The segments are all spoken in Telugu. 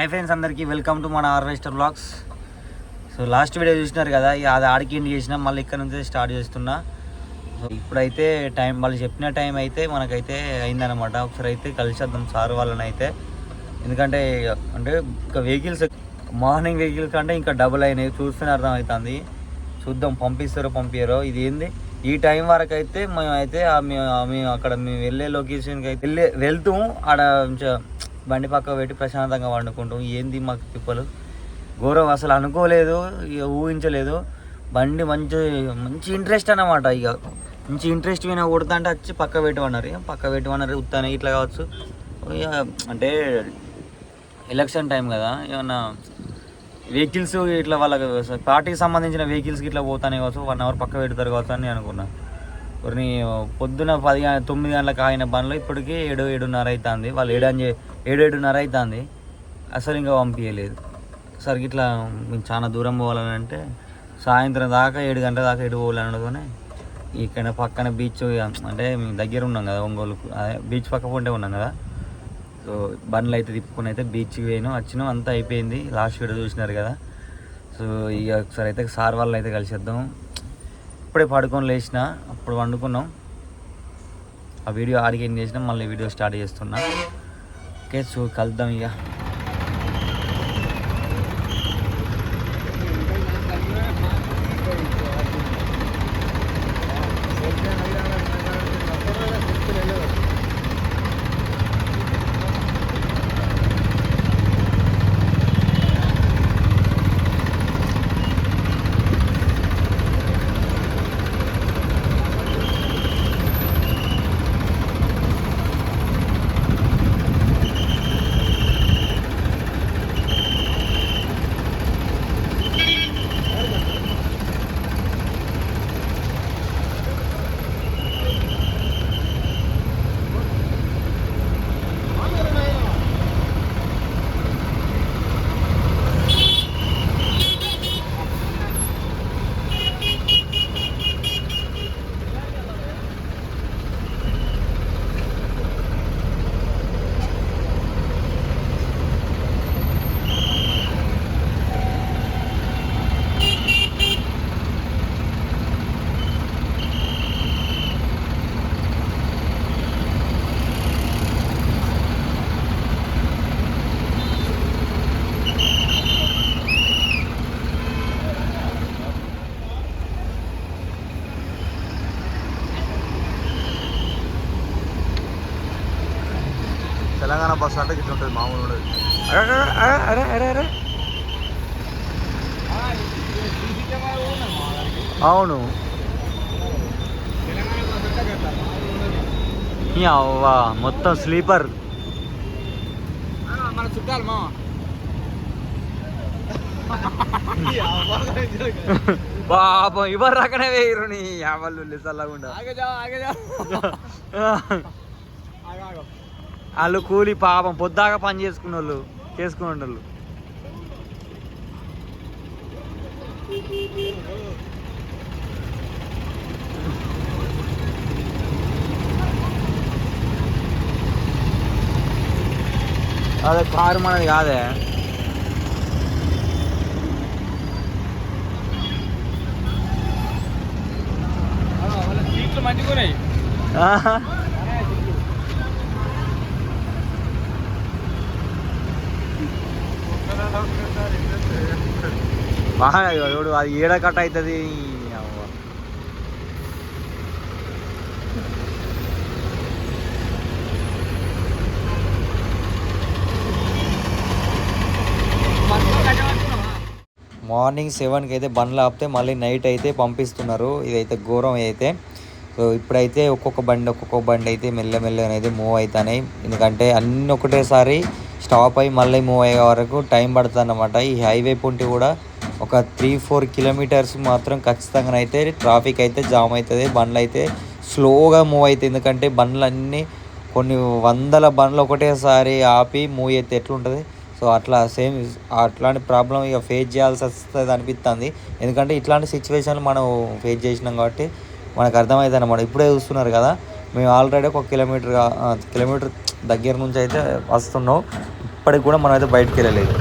హాయ్ ఫ్రెండ్స్ అందరికీ వెల్కమ్ టు మన ఆర్వెస్టర్ బ్లాగ్స్ సో లాస్ట్ వీడియో చూసినారు కదా ఇక అది ఆడికి ఎండ్ చేసిన మళ్ళీ ఇక్కడ నుంచి స్టార్ట్ చేస్తున్నా. సో ఇప్పుడైతే టైం వాళ్ళు చెప్పిన టైం అయితే మనకైతే అయిందనమాట ఒకసారి అయితే కలిసేద్దాం సార్ వాళ్ళని అయితే ఎందుకంటే అంటే ఇంకా వెహికల్స్ మార్నింగ్ వెహికల్స్ కంటే ఇంకా డబుల్ అయినాయి. చూస్తూనే అర్థమవుతుంది. చూద్దాం పంపిస్తారో పంపించారో ఇది ఏంది? ఈ టైం వరకు అయితే మేము అయితే మేము మేము అక్కడ మేము వెళ్ళే లొకేషన్కి అయితే వెళ్ళే వెళ్తాము ఆడ బండి పక్క పెట్టి ప్రశాంతంగా వండుకుంటాం. ఏంది మాకు తిప్పలు? గౌరవ్ అసలు అనుకోలేదు ఇక ఊహించలేదు. బండి మంచి మంచి ఇంట్రెస్ట్ అన్నమాట ఇక. మంచి ఇంట్రెస్ట్ మీద కొడతా అంటే వచ్చి పక్క పెట్టమన్నారు ఇక పక్క పెట్టమన్నారు ఉత్తానే ఇట్లా కావచ్చు. ఇక అంటే ఎలక్షన్ టైం కదా ఏమన్నా వెహికల్స్ ఇట్లా వాళ్ళకి పార్టీకి సంబంధించిన వెహికల్స్కి ఇట్లా పోతానే కావచ్చు వన్ అవర్ పక్క పెడతారు కావచ్చు అని అనుకున్నాను కొన్ని పొద్దున పది తొమ్మిది గంటలకు ఆగిన బండ్లు ఇప్పటికీ ఏడు ఏడున్నర అవుతుంది వాళ్ళు ఏడు అని ఏడు ఏడున్నర అవుతుంది అసలు ఇంకా పంపించలేదు సరికి ఇట్లా మేము చాలా దూరం పోవాలని అంటే సాయంత్రం దాకా ఏడు గంటల దాకా ఎటు పోవాలని అనుకుని ఇక్కడ పక్కన బీచ్ అంటే మేము దగ్గర ఉన్నాం కదా ఒంగోలు అదే బీచ్ పక్క పొంటే ఉన్నాం కదా. సో బండ్లు అయితే తిప్పుకొని అయితే బీచ్కి పోయినాం. వచ్చినాం. అంతా అయిపోయింది. లాస్ట్ వీడియో చూసినారు కదా. సో ఇక ఒకసారి అయితే సార్ వాళ్ళు అయితే కలిసేద్దాం. ఇప్పుడే పడుకొని లేచిన అప్పుడు వండుకున్నాం. ఆ వీడియో ఆడికి ఏం చేసినాం మళ్ళీ వీడియో స్టార్ట్ చేస్తున్నా. ఓకే చూ కలుద్దాం ఇక. తెలంగాణ బస్ అంటే ఇట్లా ఉంటుంది మామూలు ఉండదు. అరే అరే అరే అవును అవ్వా మొత్తం స్లీపర్. మన చుట్టాలు మా పాపం ఇవ్వరు రకనే వేయరు నీ యావళ్ళు చల్లకుండా వాళ్ళు కూలి పాపం పొద్దాక పని చేసుకున్న వాళ్ళు చేసుకునే వాళ్ళు అదే కారు మనది కాదే. సీట్లు ఉన్నాయి ఆహా. బాగా చూడు అది ఏడ కట్ అవుతుంది. మార్నింగ్ సెవెన్కి అయితే బండ్లు ఆపితే మళ్ళీ నైట్ అయితే పంపిస్తున్నారు. ఇదైతే ఘోరం అయితే. సో ఇప్పుడైతే ఒక్కొక్క బండి ఒక్కొక్క బండి అయితే మెల్లమెల్ల అనేది మూవ్ అవుతున్నాయి ఎందుకంటే అన్ని ఒకటేసారి స్టాప్ అయ్యి మళ్ళీ మూవ్ అయ్యే వరకు టైం పడుతుంది అన్నమాట ఈ హైవే పుంటి కూడా ఒక త్రీ ఫోర్ కిలోమీటర్స్ మాత్రం ఖచ్చితంగా అయితే ట్రాఫిక్ అయితే జామ్ అవుతుంది బండ్లు అయితే స్లోగా మూవ్ అవుతాయి ఎందుకంటే బండ్లు అన్నీ కొన్ని వందల బండ్లు ఒకటేసారి ఆపి మూవ్ అయితే ఎట్లుంటుంది? సో అట్లా సేమ్ అట్లాంటి ప్రాబ్లం ఇక ఫేస్ చేయాల్సి వస్తుంది అనిపిస్తుంది ఎందుకంటే ఇట్లాంటి సిచ్యువేషన్లు మనం ఫేస్ చేసినాం కాబట్టి మనకు అర్థమవుతుంది అనమాట ఇప్పుడే చూస్తున్నారు కదా మేము ఆల్రెడీ ఒక కిలోమీటర్ కిలోమీటర్ దగ్గర నుంచి అయితే వస్తున్నాం. ఇప్పటికి కూడా మనం అయితే బయటికి వెళ్ళలేదు.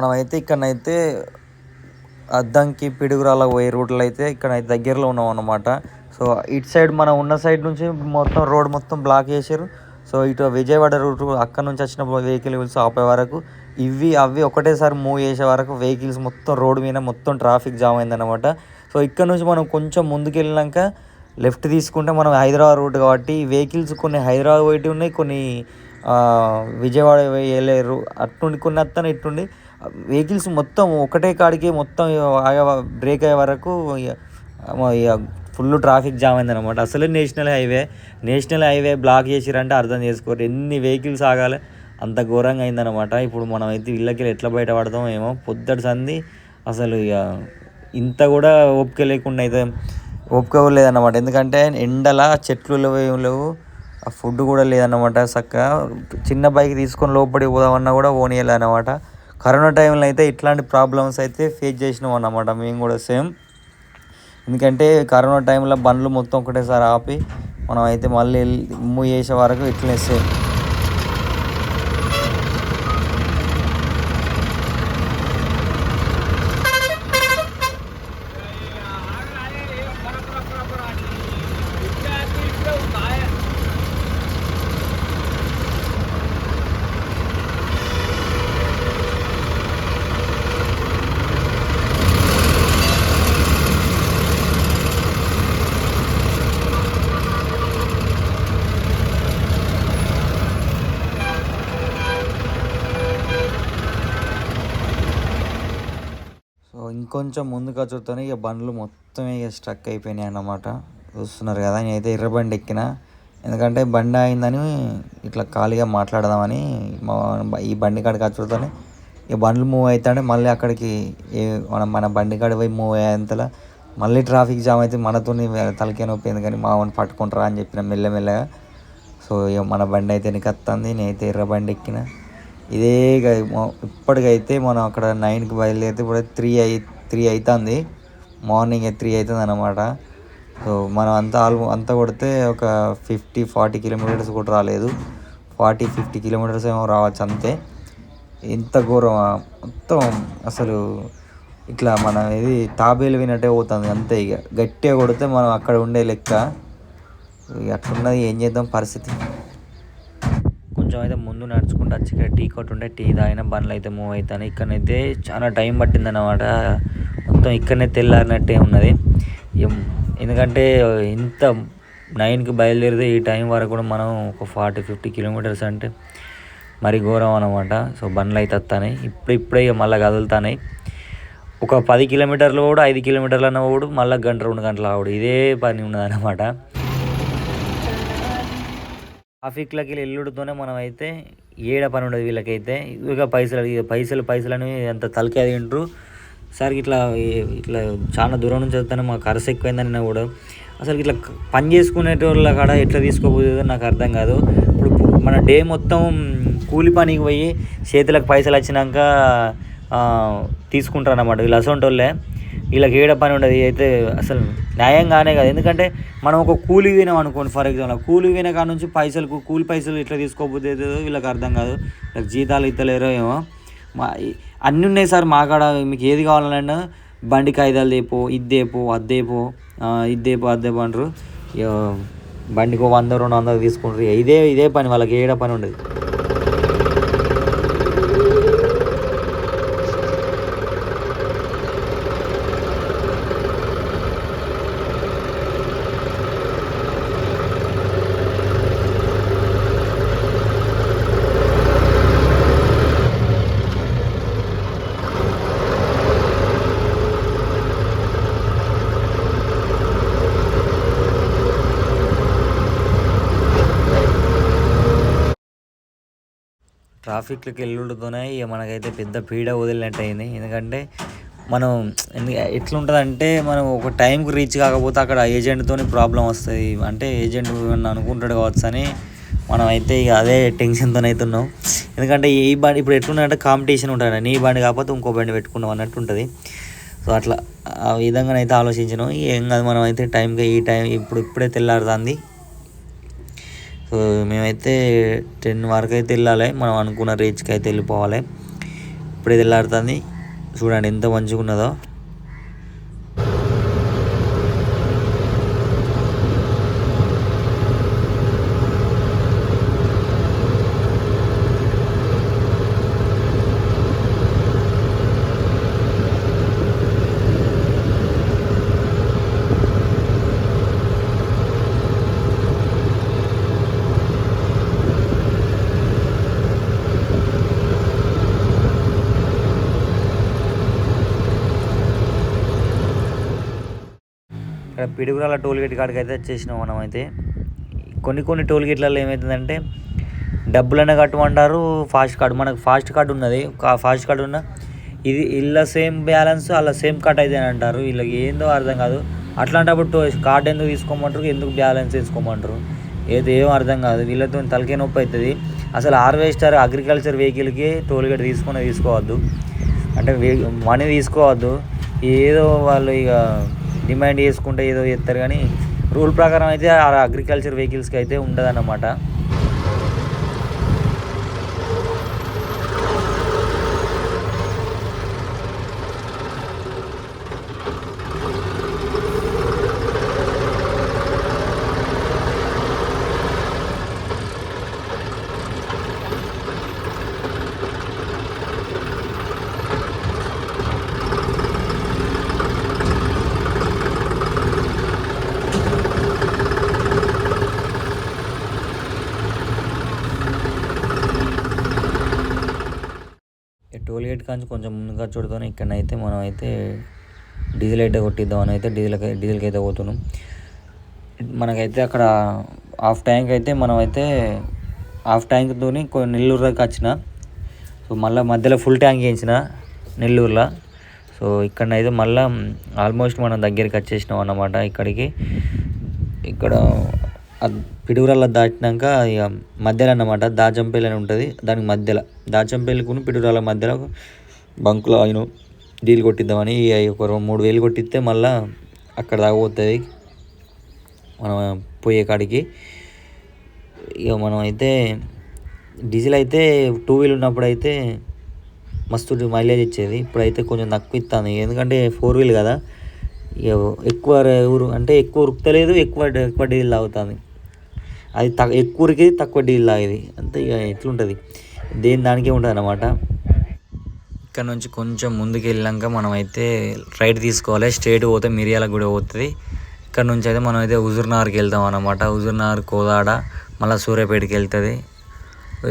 మనమైతే ఇక్కడనైతే అద్దంకి పిడుగురాల పోయే రూట్లో అయితే ఇక్కడ దగ్గరలో ఉన్నాం అనమాట సో ఇటు సైడ్ మనం ఉన్న సైడ్ నుంచి మొత్తం రోడ్ మొత్తం బ్లాక్ చేశారు సో ఇటు విజయవాడ రూట్ అక్కడ నుంచి వచ్చిన వెహికల్స్ ఆపే వరకు ఇవి అవి ఒకటేసారి మూవ్ చేసే వరకు వెహికల్స్ మొత్తం రోడ్ మీద మొత్తం ట్రాఫిక్ జామ్ అయిందనమాట సో ఇక్కడ నుంచి మనం కొంచెం ముందుకెళ్ళినాక లెఫ్ట్ తీసుకుంటే మనం హైదరాబాద్ రూట్ కాబట్టి వెహికల్స్ కొన్ని హైదరాబాద్ పోయి ఉన్నాయి కొన్ని విజయవాడ వెళ్ళే రూ అట్టుండి కొన్ని వస్తాను ఇట్టుండి వెహికల్స్ మొత్తం ఒకటే కాడికి మొత్తం బ్రేక్ అయ్యే వరకు ఇక ఇక ఫుల్ ట్రాఫిక్ జామ్ అయింది అనమాట అసలు national highway national highway block చేసిరంటే అర్థం చేసుకోరు. ఎన్ని వెహికల్స్ ఆగాలి అంత ఘోరంగా అయిందనమాట ఇప్పుడు మనం అయితే ఇళ్ళకి ఎట్లా బయటపడతాం ఏమో పొద్దుటి సంది అసలు ఇక ఇంత కూడా ఓపిక లేకుండా అయితే ఓపిక లేదన్నమాట. ఎందుకంటే ఎండల చెట్లు లేవు ఏం లేవు. ఆ ఫుడ్ కూడా లేదన్నమాట చక్కగా చిన్న బైక్ తీసుకొని లోపలికి పోదామన్నా కూడా పోనీయాలి అనమాట కరోనా టైంలో అయితే ఇట్లాంటి ప్రాబ్లమ్స్ అయితే ఫేస్ చేసినాం అన్నమాట. మేము కూడా సేమ్ ఎందుకంటే కరోనా టైంలో బండ్లు మొత్తం ఒకటేసారి ఆపి మనం అయితే మళ్ళీ మూవ్ చేసే వరకు ఇట్లనే సేమ్ ఇంకొంచెం ముందుకు వచ్చుతోనే ఇక బండ్లు మొత్తం ఇక స్ట్రక్ అయిపోయినాయి అన్నమాట. చూస్తున్నారు కదా నేనైతే ఎర్ర బండి ఎక్కిన. ఎందుకంటే బండి అయిందని ఇట్లా ఖాళీగా మాట్లాడదామని మా ఈ బండి కాడికి వచ్చుతోనే ఇక బండ్లు మూవ్ అవుతాడే మళ్ళీ అక్కడికి ఏ మనం మన బండి కాడ పోయి మూవ్ అయ్యేంతలా మళ్ళీ ట్రాఫిక్ జామ్ అయితే మనతో తలకే నొప్పి. ఎందుకని మా వాడిని పట్టుకుంటారా అని చెప్పిన మెల్లమెల్లగా. సో ఇక మన బండి అయితే నికత్తంది నేనైతే ఎర్ర బండి ఎక్కిన. ఇదే ఇప్పటికైతే మనం అక్కడ నైన్కి బయలుదేరితే ఇప్పుడు త్రీ అయి త్రీ అవుతుంది మార్నింగ్ త్రీ అవుతుంది అనమాట సో మనం అంతా ఆల్మో అంతా కొడితే ఒక ఫిఫ్టీ ఫార్టీ కిలోమీటర్స్ కూడా రాలేదు. ఫార్టీ ఫిఫ్టీ కిలోమీటర్స్ ఏమో రావచ్చు అంతే. ఎంత ఘోరం మొత్తం అసలు ఇట్లా మన ఇది తాబేలు వినట్టే పోతుంది అంతే ఇక. గట్టిగా కొడితే మనం అక్కడ ఉండే లెక్క. ఇక అట్లున్నది ఏం చేద్దాం పరిస్థితి. కొంచెం అయితే ముందు నడుచుకుంటూ వచ్చి ఇక్కడ టీ కొట్టు ఉంటే టీ తాగిన బండ్లు అయితే మూవ్ అవుతాయి ఇక్కడైతే చాలా టైం పట్టిందన్నమాట. మొత్తం ఇక్కడనే తెల్లారినట్టే ఉన్నది. ఎందుకంటే ఇంత నైన్కి బయలుదేరితే ఈ టైం వరకు కూడా మనం ఒక ఫార్టీ ఫిఫ్టీ కిలోమీటర్స్ అంటే మరి ఘోరం అనమాట సో బండ్లు అయితే వస్తాయి ఇప్పుడు ఇప్పుడే ఇక మళ్ళీ కదులుతాయి ఒక పది కిలోమీటర్లు కూడా ఐదు కిలోమీటర్లు అన్న కూడా మళ్ళీ గంట రెండు గంటలు ఆవుడు ఇదే పని ఉన్నదన్నమాట. ట్రాఫిక్లకి ఎల్లుడితోనే మనం అయితే ఏడ పని ఉండదు వీళ్ళకైతే. ఇక పైసలు ఇక పైసలు పైసలు అని ఎంత తలకే తింటారు సార్ ఇట్లా ఇట్లా చాలా దూరం నుంచి వస్తాను మాకు ఖర్చు ఎక్కువైందని కూడా. అసలు ఇట్లా పని చేసుకునేటోళ్ళ కాడ ఎట్లా తీసుకోబోతుందో నాకు అర్థం కాదు. ఇప్పుడు మన డే మొత్తం కూలి పనికి పోయి చేతులకు పైసలు వచ్చినాక తీసుకుంటారు అన్నమాట వీళ్ళు అసొంటి వాళ్ళే వీళ్ళకి ఏడ పని ఉండదు అయితే అసలు న్యాయంగానే కాదు. ఎందుకంటే మనం ఒక కూలి పోయినాం అనుకోండి ఫర్ ఎగ్జాంపుల్ కూలి పోయిన కాడ నుంచి పైసలు కూలి పైసలు ఇట్లా తీసుకోకపోతే వీళ్ళకి అర్థం కాదు. వీళ్ళకి జీతాలు ఇస్తలేరో ఏమో. మా అన్నీ ఉన్నాయి సార్ మా కాడ మీకు ఏది కావాలన్నా బండి కాగితాలు దేపో ఇది దేపో అది దేపో ఇది అంటారు. బండికో బండికి వంద రెండు వందలు తీసుకుంటారు. ఇదే ఇదే పని వాళ్ళకి ఏడ పని ఉండదు. ట్రాఫిక్లకి వెళ్ళుడుతోనే ఇక మనకైతే పెద్ద పీడ వదిలినట్టు అయింది ఎందుకంటే మనం ఎందు- ఎట్లుంటుందంటే మనం ఒక టైంకి రీచ్ కాకపోతే అక్కడ ఏజెంట్తో ప్రాబ్లం వస్తుంది. అంటే ఏజెంట్ అనుకుంటాడు కావచ్చు అని మనం అయితే ఇక అదే టెన్షన్తో అవుతున్నాం ఎందుకంటే ఈ బండి ఇప్పుడు ఎట్లుందంటే కాంపిటీషన్ ఉంటుంది నీ బండి కాకపోతే ఇంకో బండి పెట్టుకున్నాం అన్నట్టు ఉంటుంది. సో అట్లా ఆ విధంగానైతే ఆలోచించినాం. ఏం కాదు మనం అయితే టైంకి ఈ టైం ఇప్పుడు ఇప్పుడే తెల్లారుతుంది. సో మేమైతే టెన్ వరకు అయితే వెళ్ళాలి. మనం అనుకున్న రీచ్కి అయితే వెళ్ళిపోవాలి. ఇప్పుడే తెల్లారుతుంది చూడండి ఎంత మంచిగా ఉన్నదో పిడుగురాల టోల్గేట్ కాడికి అయితే వచ్చేసినాం మనం అయితే. కొన్ని కొన్ని టోల్గేట్లలో ఏమవుతుందంటే డబ్బులనే కట్టమంటారు ఫాస్ట్ కార్డు. మనకు ఫాస్ట్ కార్డు ఉన్నది. ఫాస్ట్ కార్డు ఉన్న ఇది ఇళ్ళ సేమ్ బ్యాలెన్స్ అలా సేమ్ కట్ అయితే అని అంటారు. వీళ్ళకి ఏందో అర్థం కాదు. అట్లాంటప్పుడు కార్డు ఎందుకు తీసుకోమంటారు? ఎందుకు బ్యాలెన్స్ తీసుకోమంటారు ఏది ఏం అర్థం కాదు. వీళ్ళతో తలకే నొప్పి అవుతుంది అసలు హార్వెస్టర్ అగ్రికల్చర్ వెహికల్కి టోల్గేట్ తీసుకునే తీసుకుని తీసుకోవద్దు. అంటే మనీ తీసుకోవద్దు. ఏదో వాళ్ళు ఇక డిమాండ్ చేసుకుంటే ఏదో చేస్తారు కానీ రూల్ ప్రకారం అయితే ఆ అగ్రికల్చర్ వెహికల్స్కి అయితే ఉండదన్నమాట. టోల్ కొంచెం ముందుగా చూడతాను. ఇక్కడనైతే మనం అయితే డీజిల్ అయితే కొట్టిద్దాం అని అయితే డీజిల్ డీజిల్కి అయితే పోతున్నాం. మనకైతే అక్కడ హాఫ్ ట్యాంక్ అయితే మనం అయితే హాఫ్ ట్యాంక్తో నెల్లూరు దాకా వచ్చిన. సో మళ్ళీ మధ్యలో ఫుల్ ట్యాంక్ వేయించిన నెల్లూరులో. సో ఇక్కడనైతే మళ్ళీ ఆల్మోస్ట్ మనం దగ్గరికి వచ్చేసినాం అన్నమాట ఇక్కడికి. ఇక్కడ అద్- దాటినాక ఇక మధ్యలో అన్నమాట దాచంపల్లి అని ఉంటుంది. దానికి మధ్యలో. దాచంపల్లికి పిడుగురాల మధ్యలో బంకులో ఆయన డీల్ కొట్టిద్దామని ఒక రెండు మూడు వేలు కొట్టిస్తే మళ్ళీ అక్కడ దాకా పోతుంది. మనం పోయే కాడికి. ఇక మనం అయితే డీజిల్ అయితే టూ వీల్ ఉన్నప్పుడు అయితే మస్తు మైలేజ్ ఇచ్చేది. ఇప్పుడైతే కొంచెం తక్కువ ఇస్తుంది ఎందుకంటే ఫోర్ వీల్ కదా. ఇక ఎక్కువ ఊరు అంటే ఎక్కువ ఉరుకుతలేదు ఎక్కువ ఎక్కువ డీజిల్ తాగుతుంది. అది తక్కువ ఎక్కువ ఉరికేది తక్కువ డీజిల్ తాగేది. అంతే ఇక ఎట్లుంటుంది. దేని దానికే ఉంటుంది అన్నమాట ఇక్కడ నుంచి కొంచెం ముందుకు వెళ్ళాక మనం అయితే రైట్ తీసుకోవాలి. స్ట్రేట్ పోతే మిరియాల గుడి పోతుంది. ఇక్కడ నుంచి అయితే మనం అయితే హుజూర్నగర్కి వెళ్తాం అనమాట హుజూర్నగర్ కోదాడ మళ్ళీ సూర్యాపేటకి వెళ్తుంది.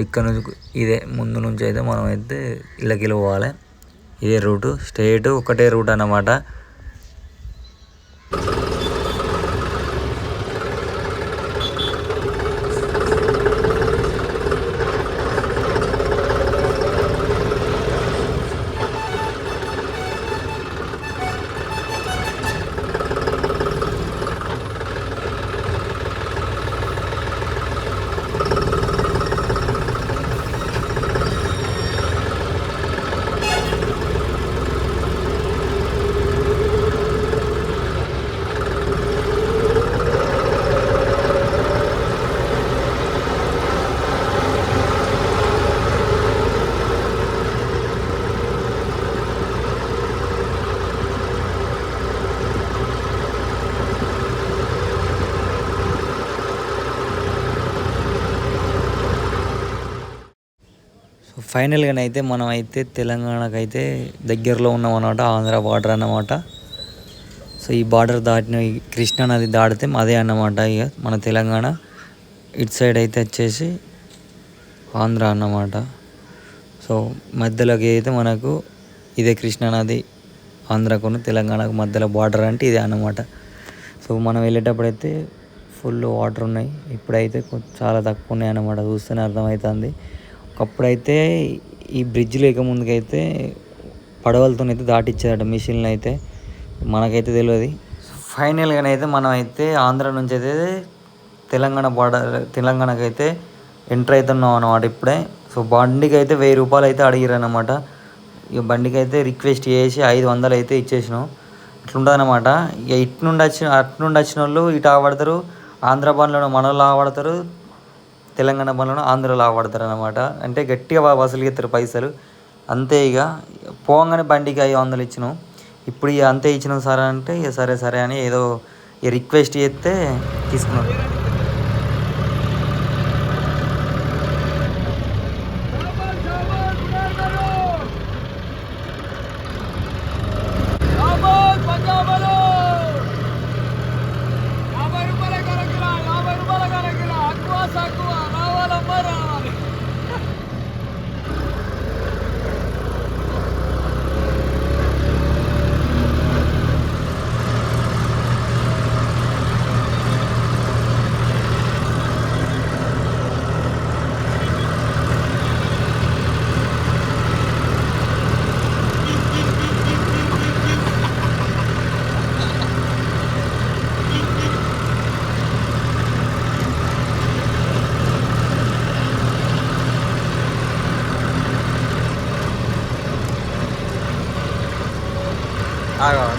ఇక్కడ నుంచి ఇదే ముందు నుంచి అయితే మనం అయితే ఇళ్ళకి పోవాలి. ఇదే రూటు. స్ట్రేట్ ఒకటే రూట్ అన్నమాట. ఫైనల్గా అయితే మనం అయితే తెలంగాణకు అయితే దగ్గరలో ఉన్నాం అన్నమాట ఆంధ్ర బార్డర్ అన్నమాట. సో ఈ బార్డర్ దాటిన ఈ కృష్ణా నది దాటితే అదే అన్నమాట ఇక మన తెలంగాణ. ఇటు సైడ్ అయితే వచ్చేసి ఆంధ్ర అన్నమాట. సో మధ్యలోకి అయితే మనకు ఇదే కృష్ణా నది ఆంధ్రాకును తెలంగాణకు మధ్యలో బార్డర్ అంటే ఇదే అన్నమాట. సో మనం వెళ్ళేటప్పుడు అయితే ఫుల్ వాటర్ ఉన్నాయి. ఇప్పుడైతే చాలా తక్కువ ఉన్నాయి అన్నమాట. చూస్తేనే అర్థమవుతుంది. ఒకప్పుడైతే ఈ బ్రిడ్జ్ లేకముందుకైతే పడవలతోనైతే పడవలతో దాటిచ్చేదట మిషన్లు అయితే మనకైతే తెలియదు ఫైనల్గా అయితే మనం అయితే ఆంధ్ర నుంచి అయితే తెలంగాణ బార్డర్ తెలంగాణకి అయితే ఎంటర్ అవుతున్నాం అన్నమాట ఇప్పుడే. సో బండికి అయితే వెయ్యి రూపాయలు అయితే అడిగారు అనమాట ఇక బండికి అయితే రిక్వెస్ట్ చేసి ఐదు వందలు అయితే ఇచ్చేసినాం. ఇట్లుంటుందన్నమాట. ఇక ఇటు నుండి వచ్చిన అటు నుండి వచ్చిన వాళ్ళు ఇటు ఆవడతారు ఆంధ్ర బండ్లో మనలో వాళ్ళు ఆవడతారు తెలంగాణ బండ్లను ఆంధ్రలో ఆపడతారు అనమాట అంటే గట్టిగా వసూలు చేస్తారు పైసలు. అంతే ఇక. పోగానే బండికి ఐదు వందలు ఇచ్చినాం. ఇప్పుడు ఇక అంతే ఇచ్చినాం సార్ అంటే ఇక సరే సరే అని ఏదో ఇక రిక్వెస్ట్ చేస్తే తీసుకున్నాం యాభై పంజాబులు యాభై రూపాయల కరకిరా యాభై రూపాయల కరకిరా అక్కువ సక్కువ రావాలమ్మా రావాలి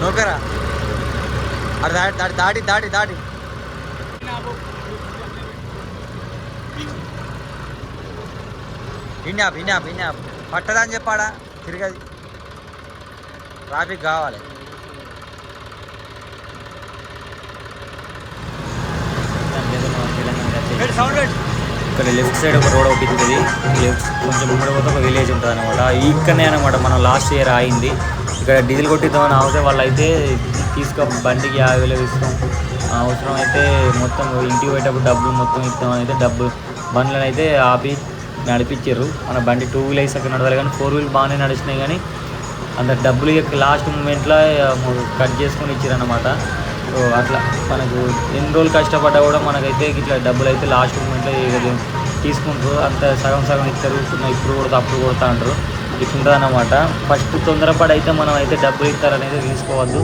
నూకరా. అది దాటి దాటి దాటి దాటి. దాటి ఇన్యాప్ ఇన్యాప్ ఇన్యాప్ పట్టదని చెప్పాడా? తిరగది. ట్రాఫిక్ కావాలి. ఇక్కడ లెఫ్ట్ సైడ్ ఒక రోడ్ ఒకటి ఉంటుంది లెఫ్ట్ కొంచెం ముంగడ పోతే ఒక విలేజ్ ఉంటుంది అనమాట ఇక్కడనే అనమాట మనం లాస్ట్ ఇయర్ ఆగింది. ఇక్కడ డీజిల్ కొట్టిద్దామని అవసరం వాళ్ళు అయితే తీసుకో బండికి యాభై వేలు ఇస్తాం. అవసరం అయితే మొత్తం ఇంటికి పోయేటప్పుడు డబ్బులు మొత్తం ఇస్తామని అయితే డబ్బు బండ్లను అయితే ఆపి నడిపించారు. మన బండి టూ వీలర్స్ అక్కడ నడవాలి కానీ ఫోర్ వీల్ బాగానే నడిచినాయి కానీ అంత డబ్బులు యొక్క లాస్ట్ మూమెంట్లో కట్ చేసుకొని ఇచ్చారన్నమాట. సో అట్లా మనకు ఎన్ని రోజులు కష్టపడ్డా కూడా మనకైతే ఇట్లా డబ్బులు అయితే లాస్ట్ మూమెంట్లో తీసుకుంటారు. అంత సగం సగం ఇస్తారు. ఇప్పుడు కూడా అప్పుడు కొడతా అంటారు. ఇట్లుంటుంది అనమాట ఫస్ట్ తొందరపడి అయితే మనం అయితే డబ్బులు ఇస్తారనేది తీసుకోవద్దు.